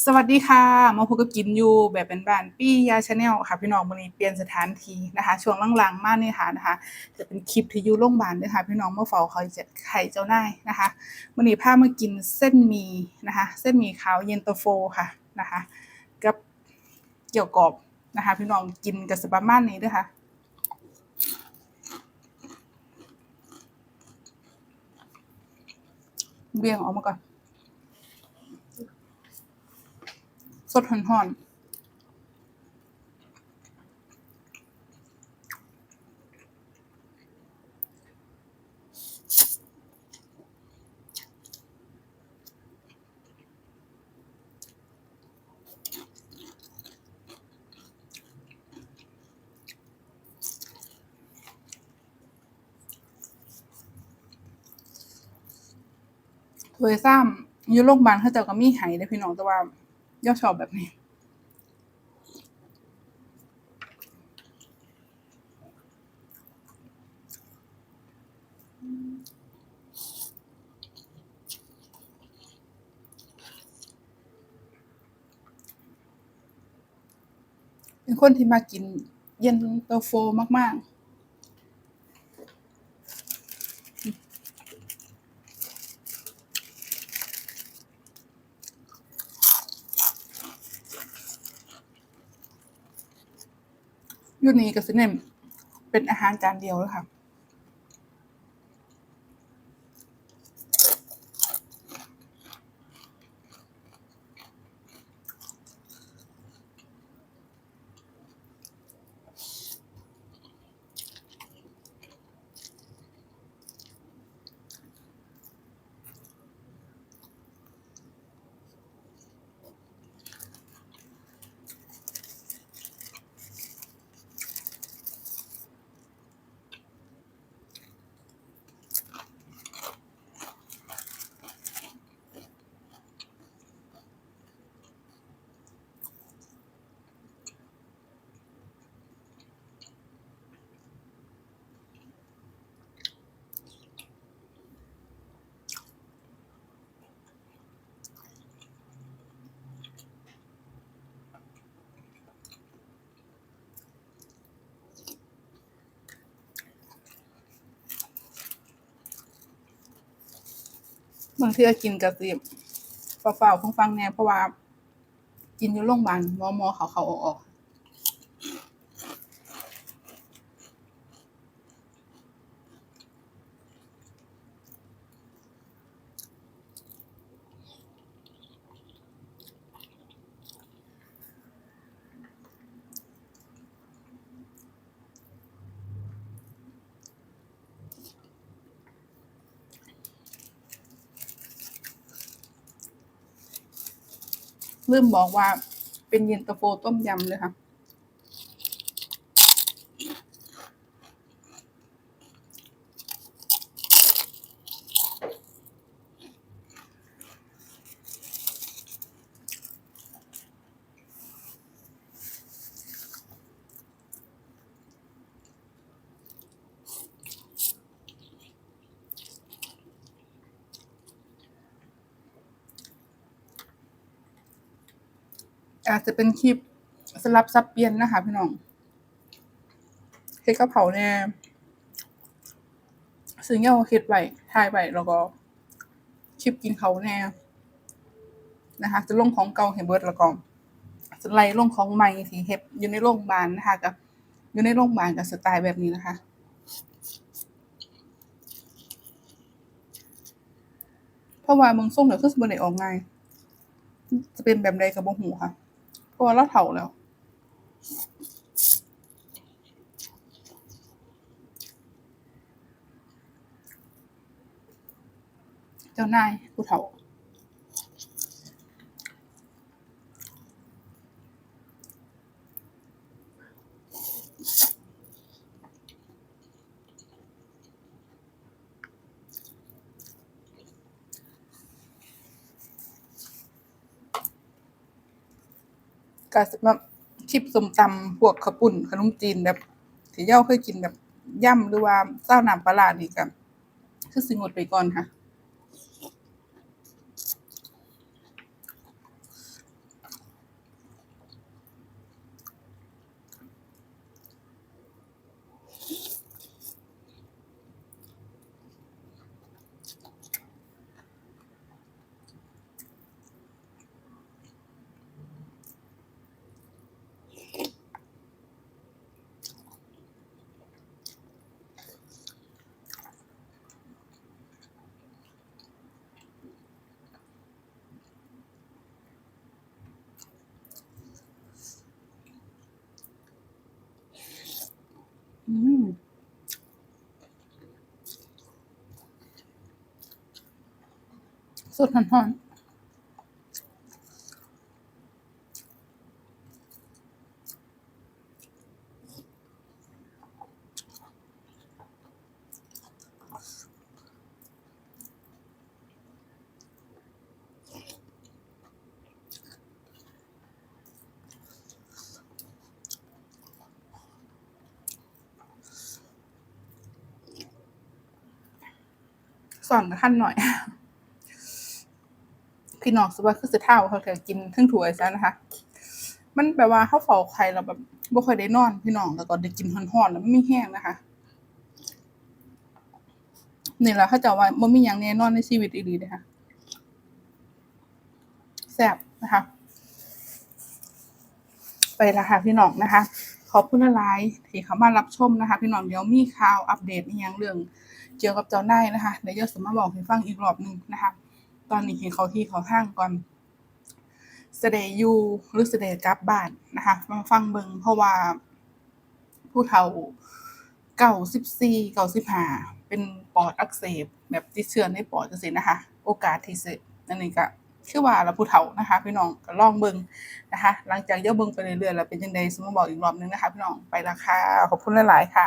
สวัสดีค่ะ มาพบกับกินยูแบบเป็นบ้านปี้ยาชาแนลค่ะ พี่น้องมื้อนี้เปลี่ยนสถานที่นะคะ ช่วงหลังๆมากนี่ค่ะนะคะ จะเป็นคลิปที่ยู่โรงพยาบาลเด้อค่ะพี่น้องเมาเฝ้าไข้เจ็บไข้เจ้านายนะคะมื้อนี้พามากินเส้นหมี่นะคะ เส้นหมี่ขาวเย็นตาโฟค่ะนะคะ กับเกี่ยวกรอบนะคะ พี่น้องกินก็สิประมาณนี้ด้อค่ะเบี่ยงออกมาก่อน สดห่อนๆถ้วยซ้ำอยู่โรงพยาบาลเขาเจ้าก็มีให้เด้พี่น้องแต่ว่า ย่อชอบแบบนี้ เป็นคนที่มากินเย็นตาโฟมาก ๆ ยูนีกับซิเนมเป็นอาหารจานเดียวเลยค่ะ บางทีก็กินกระสิบเฝ้าๆฟังๆแน่เพราะว่า กินอยู่โรงพยาบาลหมอหมอเขาเขาออกออก ลืมบอกว่าเป็นเย็นตาโฟต้มยำเลยค่ะ อาจจะเป็นคลิปสลับซับเปลี่ยนนะคะพี่น้องเฮ็ดกะเพราแน่ซึ่งเงาเฮ็ดไว้ถ่ายไว้แล้วก็คลิปกินเขาแน่นะคะ จะลงของเก่าให้เบิร์ดแล้วก็จะไล่ลงของใหม่ที่เฮ็ดอยู่ในโรงพยาบาลนะคะกับอยู่ในโรงพยาบาลกับสไตล์แบบนี้นะคะเพราะว่าเมืองส่งเดี๋ยวคือสิบ่ได้ออกง่ายจะเป็นแบบใดก็บ่ฮู้ค่ะ ราะว่าเราเฒ่าแล้วเจ้านายผู้เฒ่า ก็สำหรับคลิปสมตำพวกข้าวปุ่นขนมจีนแบบที่เย่าเคยกินแบบย่ำหรือว่าเส้าหนามปลาลานี่ก็คือสิงดไปก่อนค่ะ สดๆร้อนสอนขั้นหน่อย พี่น้องสว่าคือสิเท่าเขาเถอะกินทั้งถ้วซะนะคะ มันแปลว่าเขาเฝ้าไข่เราแบบบ่ค่อยได้นอน พี่น้องแล้วก็ได้กินร้อนๆแล้วมันไม่แห้งนะคะนี่แหละเขาจะว่าบ่มีหยังแน่นอนในชีวิตอีหลีเด้อค่ะแซ่บนะคะ ไปละค่ะพี่น้องนะคะ ขอบคุณหลายๆที่เข้ามารับชมนะคะ พี่น้องเดี๋ยวมีข่าวอัปเดตอีกอย่างเรื่อง เกี่ยวกับเจ้านายนะคะเดี๋ยวจะสมาบอกให้ฟังอีกรอบหนึ่งนะคะ ตอนนี้เห็นเขาที่เขาห้างก่อนเสดยูหรือเสดกลับบ้านนะคะมาฟังเบิงเพราะว่า ผู้เฒ่าเก่าสิบสี่เก่าสิบห้าเป็นปอดอักเสบแบบติดเชื้อในปอดจังซี่นะคะ โอกาสที่สิอันนี้ก็คือว่าเราผู้เฒ่านะคะพี่น้องก็ลองเบิ่งนะคะ หลังจากเดี๋ยวเบิ่งไปเรื่อยๆแล้วเป็นจังได๋สมมาบอกอีกรอบนึงนะคะพี่น้องไปและค่ะขอบคุณหลายๆค่ะ